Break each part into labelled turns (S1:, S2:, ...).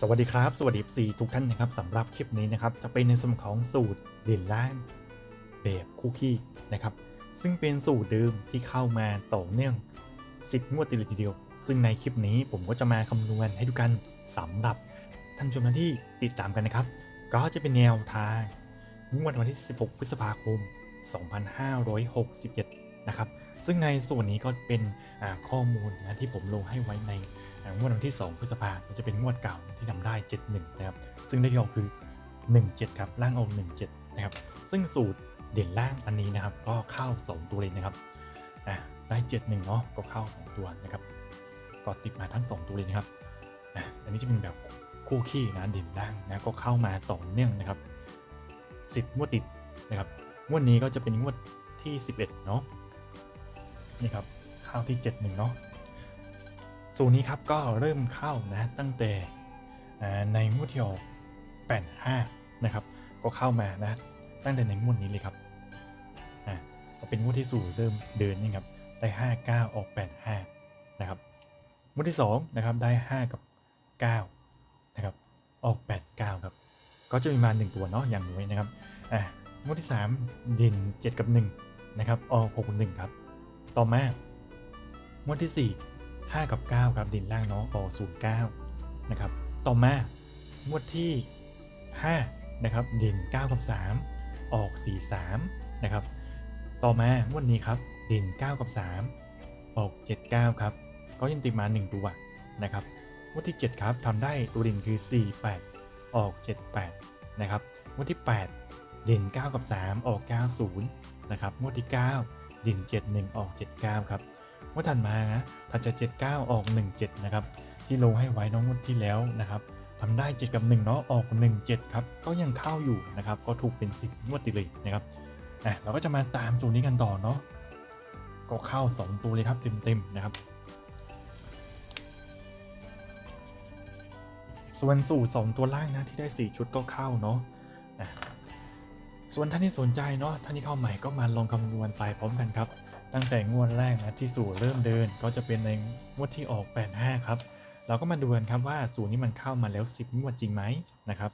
S1: สวัสดีครับ สวัสดีสีทุกท่านนะครับสำหรับคลิปนี้นะครับจะเป็นในส่วนของสูตรเด่นล่างแบบคุกกี้นะครับ ซึ่งเป็นสูตรเดิมที่เข้ามาต่อเนื่อง 10 งวดติดเลยทีเดียว ซึ่งในคลิปนี้ผมก็จะมาคำนวณให้ทุกกันสำหรับท่านชมท่านที่ติดตามกันนะครับ ก็จะเป็นแนวทางงวดวันที่ 16 พฤษภาคม 2567 นะครับ ซึ่งในส่วนนี้ก็เป็นข้อมูลนะที่ผมลงให้ไว้ในงวดวันที่ 2 พฤษภาคมจะเป็นงวดเก่าที่ทำได้ 71 นะครับ ซึ่งได้ที่ออกคือ 17 ครับ ล่างออก17 นะครับ ซึ่งสูตรเด่นล่างอันนี้นะครับ ก็เข้า 2 ตัวเลยนะครับได้ 71 เนาะก็เข้า 2 ตัวนะครับ ก็ติดมาทั้ง 2 ตัวเลยนะครับอันนี้จะเป็นแบบคู่ขี้นะเด่นล่างนะก็เข้ามาต่อเนื่องนะครับ 10 งวดติดนะครับ งวดนี้ก็จะเป็นงวดที่ 11 เนาะ นี่ครับข้าวที่71เนาะสูตรนี้ครับก็เริ่มเข้านะตั้งแต่ในงวดที่ออก85นะครับก็เข้ามานะตั้งแต่ในงวดนี้เลยครับอ่าก็เป็นงวดที่สู่เริ่มเดินนี่ครับได้59ออก85นะครับงวดที่2นะครับได้ 5 กับ9นะครับออก89ครับก็จะมีมา 1 ตัวเนาะอย่างน้อยนะครับอ่างวดที่3ดิน7 กับ 1 นะครับ ออก 6 1 ครับ ต่อมางวดที่ 4 5 กับ 9 ครับดินล่างเนาะออก09 นะครับ ต่อมางวดที่ 5 นะครับดิน 9 กับ 3 ออก 43 นะครับ ต่อมางวดนี้ครับดิน 9 กับ 3 ออก 79 ครับ ก็ยังติดมา 1 ตัวนะครับงวดที่ 7 ครับทำได้ตัวดินคือ 48 ออก 78 นะครับงวดที่ 8 ดิน 9 กับ 3 ออก 90 นะครับงวดที่ 9 ดิน71 ออก 79 ครับงวดถัดมานะถัดจาก79 ออก 17 นะครับ ที่ลงให้ไว้น้องงวดที่แล้วนะครับทำได้ 7 กับ 1 เนาะ ออก 17 ครับ ก็ยังเข้าอยู่นะครับ ก็ถูกเป็น 10 งวดติดเลยนะครับอะเราก็จะมาตามสูตรนี้กันต่อเนาะ ก็เข้า 2 ตัวเลยครับเต็มๆนะครับส่วนสูตร2ตัวล่างนะที่ได้ 4 ชุดก็เข้าเนาะ ส่วนท่านที่สนใจเนาะท่านที่เข้าใหม่ก็มาลองคำนวณไปพร้อมกันครับ ตั้งแต่งวดแรกนะที่สูตรเริ่มเดินก็จะเป็นในงวดที่ออก 85 ครับ เราก็มาดูกันครับว่าสูตรนี้มันเข้ามาแล้ว 10 งวดจริงไหมนะครับ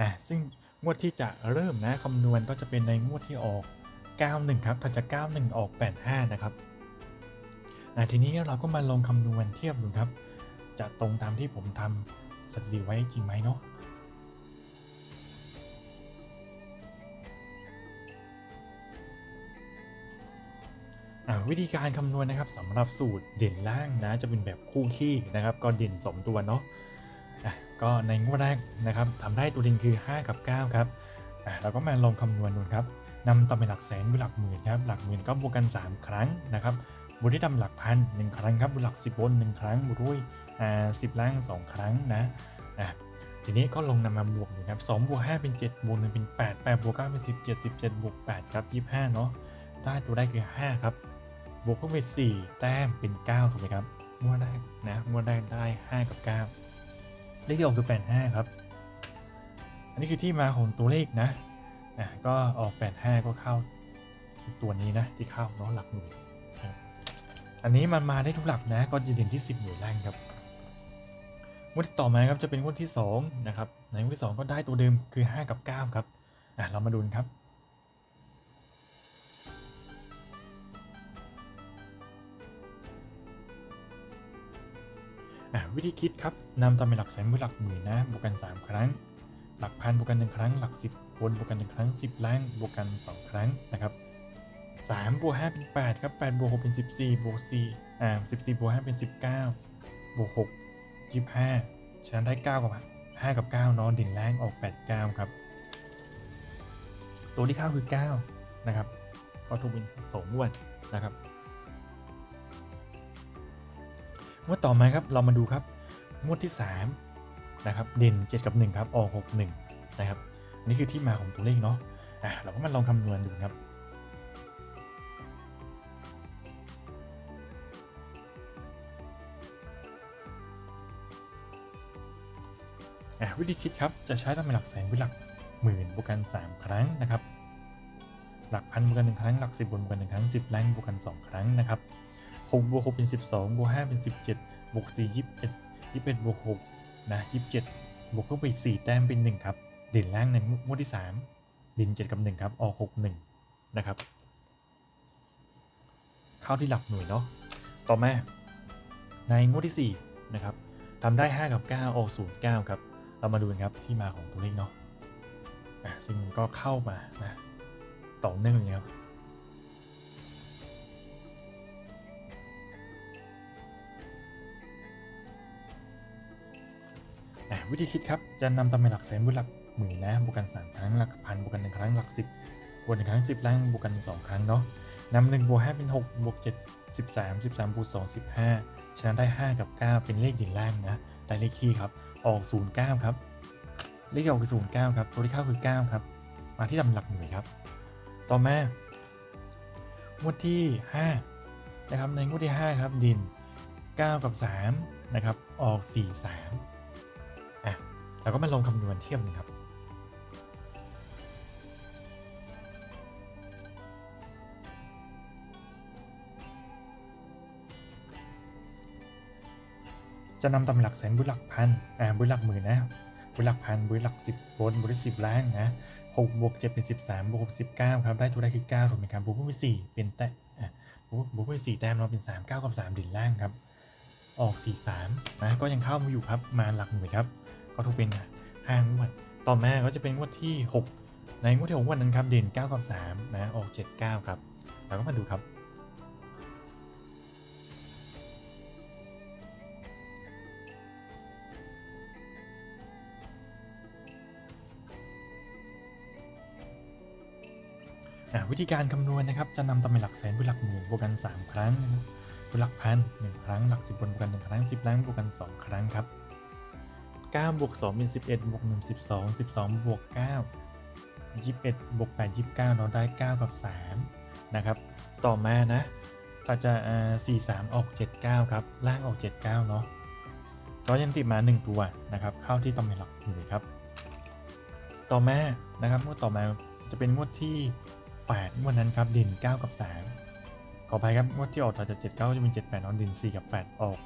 S1: อะซึ่งงวดที่จะเริ่มนะคำนวณก็จะเป็นในงวดที่ออก 91 ครับถัดจาก91 ออก 85 นะครับอะทีนี้เราก็มาลองคำนวณเทียบดูครับ จะตรงตามที่ผมทำสถิติไว้จริงไหมเนาะ วิธีการคำนวณนะครับสำหรับสูตรเด่นล่างนะจะเป็นแบบคู่ขี้นะครับ ก็เด่น2ตัวเนาะก็ในงวดแรกนะครับทำได้ตัวเด่นคือ 5 กับ 9 ครับเราก็มาลองคำนวณดูครับนำตำเป็นหลักแสนบวกหลักหมื่นครับหลักหมื่นก็บวกกัน 3 ครั้งนะครับบวกที่ตำหลักพันหนึ่งครั้งครับบวกหลัก10บนหนึ่งครั้งบวกด้วยอ่าสิบล่าง2ครั้งนะอะทีนี้ก็ลงนำมาบวกดูครับ2บวก5เป็น7บวก1เป็น8 8บวก9เป็น17 17บวก8ครับ25เนาะได้ตัวได้คือ5ครับ บวกเพิ่มไป4แต้มเป็น 9 ถูกไหมครับงวดแรกนะงวดแรกได้ 5 กับ 9 เลขที่ออกคือ85 ครับ อันนี้คือที่มาของตัวเลขนะอะก็ออก 85 ก็เข้าตัวนนี้นะที่เข้าเนาะหลักหน่วยอันนี้มันมาได้ทุกหลักนะก็จะเด่นที่ 10 หน่วยแรกครับงวดต่อมาครับจะเป็นงวดที่2นะครับในงวดที่ 2 ก็ได้ตัวเดิมคือ 5 กับ 9 ครับอะเรามาดูนครับ วิธีคิดครับนำตามเป็นหลักแสนบวกหลักหมื่นนะบวกกัน 3 ครั้ง หลักพันบวกกัน 1 ครั้ง หลัก 10บนบวกกัน 1 ครั้ง 10ล่างบวกกัน 2 ครั้งนะครับ3บวก5เป็น 8 ครับ 8บวก6เป็น 14บวก4อ่า14บวก5เป็น 19บวก6 25ฉะนั้นได้9กับ5กับ9เนาะดิ่นแรงออก 8 9 ครับ ตัวที่เข้าคือ 9 นะครับก็ถูกเป็น2งวดนะครับ งวดต่อมาครับเรามาดูครับงวดที่3นะครับเด่น 7 กับ 1 ครับออก 6 1 นะครับนี่คือที่มาของตัวเลขเนาะอะเราก็มาลองคำนวณดูครับวิธีคิดครับจะใช้ตำแหลักแสนเป็นหลักหมื่นบวกกัน 3 ครั้งนะครับ หลักพันบวกกัน1ครั้ง หลัก10บวกกัน1ครั้ง10แรงบวกกัน 2 ครั้งนะครับ 6บวก6เป็น12บวก5เป็น17บวก4 21 21บวก6นะยี่สิบเจ็ดบวกเพิ่มไปสี่แต้มเป็นหนึ่งครับ เด่นล่างในงวดที่สามดินเจ็ดกับหนึ่งครับออกหกหนึ่งนะครับ เข้าที่หลักหน่วยเนาะต่อมาในงวดที่สี่นะครับทำได้ห้ากับเก้าออกศูนย์เก้าครับ เรามาดูกันครับที่มาของตัวเลขเนาะอะซึ่งก็เข้ามานะต่อเนื่องเลยครับ วิธีคิดครับ จะนำตำแหน่งหลักแสนบวกหลักหมื่นนะบวกกัน 3 ครั้งหลักพันบวกกัน1ครั้งหลัก 10บวก1ครั้ง 10ล่างบวกกัน 2 ครั้งเนาะนำ1บวก5เป็น6บวก7 13 13บวก2 15ฉะนั้นได้ 5 กับ 9 เป็นเลขเด่นล่างนะได้เลขคี่ครับ ออก 09 ครับ เลขออกคือ09 ครับ ตัวที่เข้าคือ 9 ครับ มาที่ตำแหน่งหลักหน่วยครับ ต่อมางวดที่ 5 นะครับ ในงวดที่ 5 ครับ ดิน 9 กับ 3 นะครับ ออก 4 3ะเราก็มาลองคำนวณเทียบครับ จะนำตำหลักแสนบุญหลักพันอ่าบุญหลักหมื่นนะบุญหลักพันบุญหลักสิบบนบุญหลักสิบล้านนะหกบวกเจ็ดเป็นสิบสามบวกสิบเก้าครับ ได้ตัวได้คือเก้าถูกไหมครับบวกเพิ่มไปสี่เป็นแต้มอะบวกบวกเพิ่มไปสี่แต้มเราเป็นสามเก้ากับสามดินล่างครับ ออกสี่สามนะก็ยังเข้ามาอยู่ครับมาหลักหน่วยครับ ก็ถูกเป็นห้างวด ต่อมาก็จะเป็นงวดที่ 6 ในงวดที่6วันนั้นครับเด่น9กับ3นะออก 7 9 ครับเราก็มาดูครับวิธีการคำนวณนะครับ จะนำตำแหน่งหลักแสนบวกหลักหมื่นบวกกัน 3 ครั้งนะครับบวกหลักพัน1ครั้งหลักสิบบนบวกกัน 1 ครั้ง 10ล้านบวกกัน 2 ครั้งครับ 9บวก2เป็น11บวก1 12 12บวก9 21บวก8 29 เราได้ 9 กับ 3 นะครับ ต่อมานะเราจะอ่า43 ออก 79 ครับ ล่างออก 79 เนาะก็ยังติดมา 1 ตัวนะครับ เข้าที่ตำแหน่งหลักหน่วยครับ ต่อมานะครับงวดต่อมาจะเป็นงวดที่8งวดนั้นครับเด่น 9 กับ 3 ขออภัยครับงวดที่ออกต่อจาก 79 จะเป็น 78นาะเด่น4 กับ 8 ออก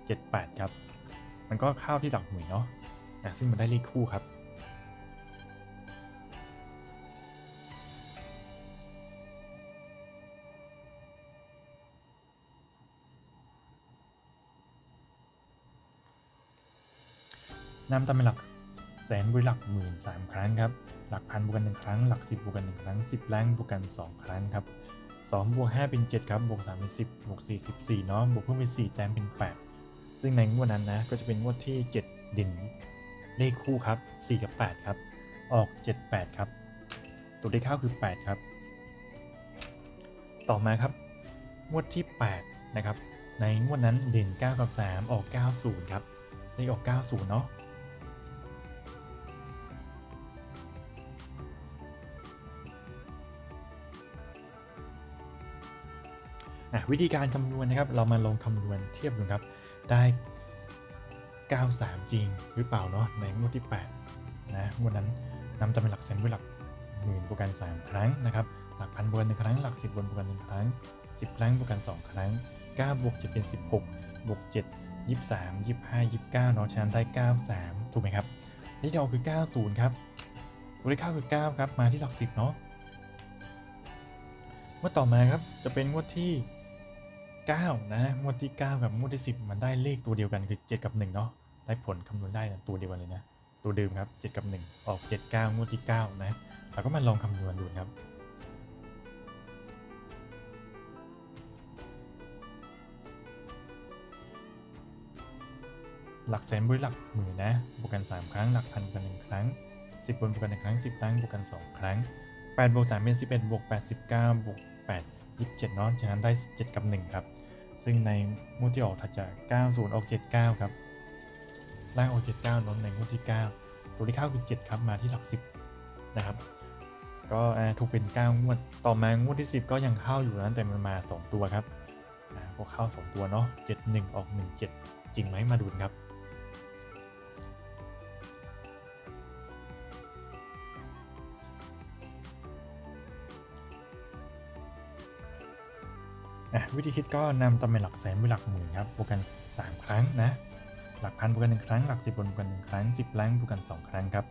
S1: 78 ครับ มันก็ข้าวที่หลักหน่วยเนาะนะซึ่งมันได้เลขคู่ครับนำตำแหน่งหลักแสนบวกหลักหมื่นสามครั้งครับ หลักพันบวกกันหนึ่งครั้ง หลักสิบบวกกันหนึ่งครั้งสิบล้านบวกกันสองครั้งครับสองบวกห้าเป็นเจ็ดครับ บวกสามเป็นสิบบวกสี่สิบสี่เนาะ บวกเพิ่มเป็นสี่แต้มเป็นแปด ซึ่งในงวดนั้นนะก็จะเป็นงวดที่ 7 ดิน เลขคู่ครับ 4 กับ 8 ครับ ออก 7 8 ครับ ตัวเลขเข้าคือ 8 ครับ ต่อมาครับ งวดที่ 8 นะครับ ในงวดนั้นเด่น9 กับ 3 ออก 90 ครับเลขออก 90 เนาะอะวิธีการคำนวณนะครับ เรามาลองคำนวณเทียบดูครับ ได้ 93 จริงหรือเปล่าเนาะในงวดที่ 8 นะงวดนั้นนำตำแหน่งหลักแสนบวกหลักหมื่นบวกกัน 3 ครั้งนะครับ หลักพันบวกกันหนึ่งครั้ง หลักสิบบวกกันหนึ่งครั้ง 10 ครั้งบวกกัน 2 ครั้ง 9 บวก 7 เป็น 16 บวก 7 23 25 29เนาะฉะนั้นได้ 93 ถูกไหมครับที่จะออกคือ 90 ครับตัวเลขเข้าคือ 9 ครับ มาที่หลัก 10 เนาะงวดต่อมาครับ จะเป็นงวดที่ 9 นะงวดที่ 9 กับงวดที่ 10 มันได้เลขตัวเดียวกันคือ 7 กับ 1 เนาะได้ผลคำนวณได้นะตัวเดียวกันเลยนะ ตัวเดิมครับ 7 กับ 1 ออก 7 9 งวดที่ 9 นะเราก็มาลองคำนวณดูครับหลักแสนบวกหลักหมื่นนะ บวกกัน 3 ครั้ง หลักพันบวกกัน 1 ครั้ง 10บวกกัน 1 ครั้ง 10ครั้งบวกกัน 2 ครั้ง8บวก3เป็น11บวก8 19บวก8 27เนาะฉะนั้นได้ 7 กับ 1 ครับ ซึ่งในงวดที่ออกถัดจาก 90 ออก 79 ครับ ล่างออก 79เนาะในงวดที่ 9 ตัวที่เข้าคือ 7 ครับ มาที่หลัก 10 นะครับ ก็ถูกเป็น 9 งวด ต่อมางวดที่ 10 ก็ยังเข้าอยู่นะแต่มันมา 2 ตัวครับพวก็เข้า 2 ตัวเนาะ 71 ออก 17 จริงไหมมาดูนครับ วิธีคิดก็นำตำแหน่งหลักแสนบวกหลักหมื่นครับบวกกัน 3 ครั้งนะ หลักพันบวกกันหนึ่งครั้ง หลักสิบบวกกันหนึ่งครั้งสิบแรงบวกกันสองครั้งครับ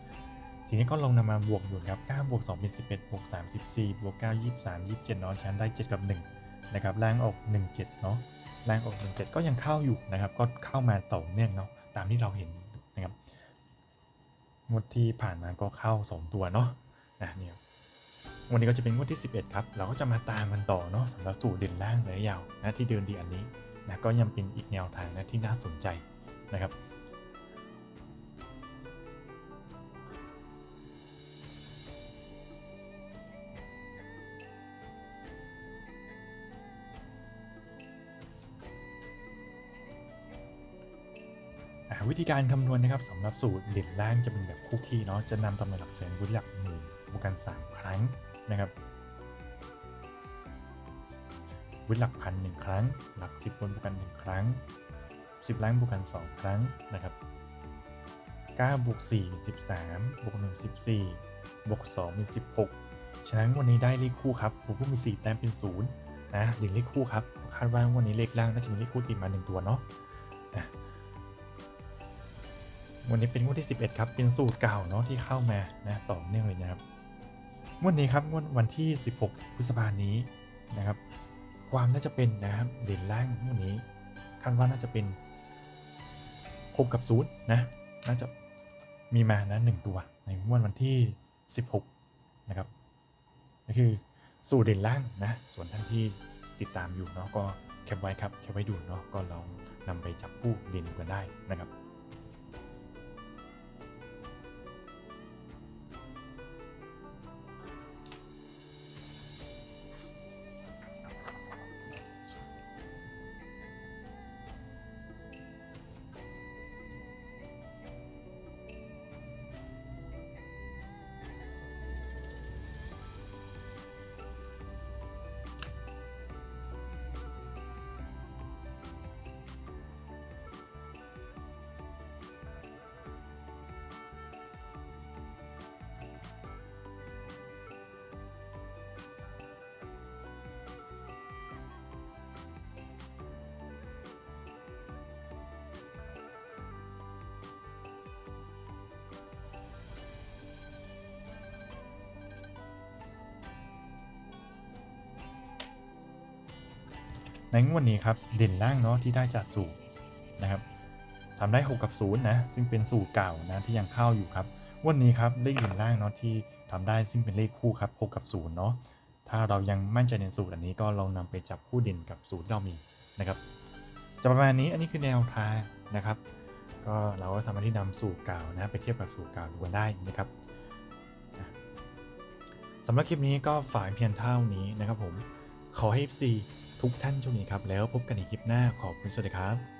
S1: ทีนี้ก็ลองนำมาบวกดูครับ9บวก2เป็น11บวก3 14บวก9 23 27เนาะชั้นได้ 7 กับ 1 นะครับแรงออก 17 เนาะแรงออก 17 ก็ยังเข้าอยู่นะครับ ก็เข้ามาต่อเนื่องเนาะ ตามที่เราเห็นนะครับงวดที่ผ่านมาก็เข้า 2 ตัวเนาะนะเนี่ย วันนี้ก็จะเป็นงวดที่ 11 ครับ เราก็จะมาตามกันต่อเนาะสำหรับสูตรเด่นล่างระยะยาวนะที่เดินดีอันนี้นะก็ยังเป็นอีกแนวทางนะที่น่าสนใจนะครับวิธีการคำนวณนะครับสำหรับสูตรเด่นล่างจะเป็นแบบคู่คีเนาะจะนำตำแหน่งหลักแสนบนหลักหมื่น วกกัน 3 ครั้งนะครับวินหลักพันหนึ่งครั้ง หลักสิบบนบวกกันหนึ่งครั้งสิบล้านบวกกัน 2 ครั้งนะครับ9บวก4เป็น13บวก1 14บวก2เป็น16 ฉะนั้นวันนี้ได้เลขคู่ครับผู้ผู้มี 4 แต้มเป็น 0 นะเด่นเลขคู่ครับ คาดว่าวันนี้เลขล่างน่าจะมีเลขคู่ติดมา 1 ตัวเนาะนะวันนี้เป็นงวดที่ 11 ครับ เป็นสูตรเก่าเนาะที่เข้ามานะต่อเนื่องเลยนะครับ วดนี้ครับงวดวันที่ 16 พฤษภาคมนี้นะครับ ความน่าจะเป็นนะครับเด่นล่างวดนี้คาดว่าน่าจะเป็น6กับ0นะน่าจะมีมานะหนึ่งตัวในงวดวันที่ 16 นะครับนั่นคือสูตรเด่นล่างนะส่วนท่านที่ติดตามอยู่เนาะก็แคปไว้ครับแคปไว้ดูเนาะก็ลองนำไปจับคู่เด่นกันได้นะครับ ในงวดนี้ครับเด่นล่างเนาะที่ได้จากสูตรนะครับทำได้ 6 กับ 0 นะ ซึ่งเป็นสูตรเก่านะที่ยังเข้าอยู่ครับวันนี้ครับเลขเด่นล่างเนาะที่ทำได้ซึ่งเป็นเลขคู่ครับ6กับ0เนาะถ้าเรายังมั่นใจในสูตรอันนี้ก็ลองนำไปจับคู่เด่นกับสูตรที่เรามีนะครับจะประมาณนี้อันนี้คือแนวทางนะครับ ก็เราก็สามารถที่นำสูตรเก่านะไปเทียบกับสูตรเก่าดูกันได้นะครับสำหรับคลิปนี้ก็ฝากเพียงเท่านี้นะครับผมขอให้ FC ทุกท่านช่วงนี้ครับ แล้วพบกันในคลิปหน้าขอบคุณสวัสดีครับ